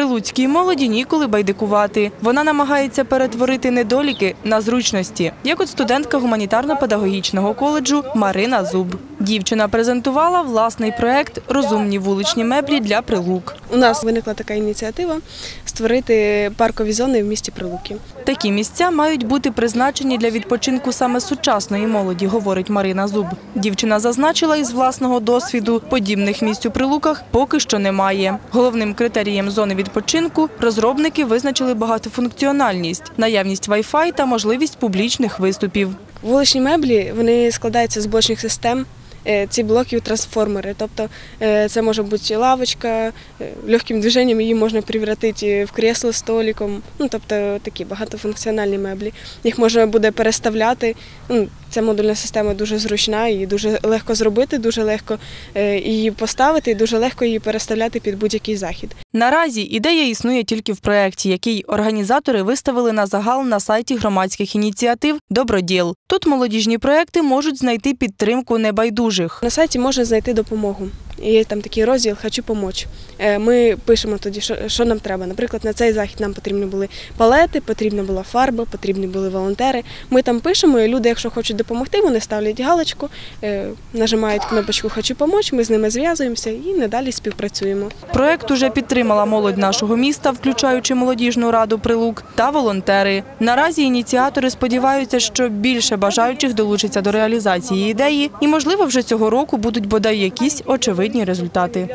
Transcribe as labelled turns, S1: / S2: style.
S1: Прилуцькій молоді ніколи байдикувати. Вона намагається перетворити недоліки на зручності, як от студентка гуманітарно-педагогічного коледжу Марина Зуб. Дівчина презентувала власний проект Розумні вуличні меблі для прилук.
S2: У нас виникла така ініціатива створити паркові зони в місті Прилуки.
S1: Такі місця мають бути призначені для відпочинку саме сучасної молоді, говорить Марина Зуб. Дівчина зазначила із власного досвіду, подібних місць у прилуках поки що немає. Головним критерієм зони відпочинку розробники визначили багатофункціональність, наявність Wi-Fi та можливість публічних виступів.
S2: Вуличні меблі вони складаються з блочних систем. Е, Ці блоки трансформери, тобто е, це може бути лавочка, е, легким движенням її можна привратити в кресло століком, ну тобто такі багатофункціональні меблі. Їх можна буде переставляти. Ну, Ця модульна система дуже зручна і дуже легко зробити, дуже легко її поставити і дуже легко її переставляти під будь-який захід.
S1: Наразі ідея існує тільки в проєкті, який організатори виставили на загал на сайті громадських ініціатив Доброділ. Тут молодіжні проекти можуть знайти підтримку небайдужих.
S2: На сайті можна знайти допомогу. Є там такий розділ Хочу помочь. Е, Ми пишемо тоді, що, що нам треба. Наприклад, на цей захід нам потрібні були палети, потрібна була фарба, потрібні були волонтери. Ми там пишемо, і люди, якщо хочуть допомогти, вони ставлять галочку, е, нажимають кнопочку Хочу помочь. Ми з ними зв'язуємося і надалі співпрацюємо.
S1: Проект уже підтримала молодь нашого міста, включаючи молодіжну раду прилук та волонтери. Наразі ініціатори сподіваються, що більше бажаючих долучиться до реалізації ідеї, і можливо вже цього року будуть бодай якісь очевидні результати.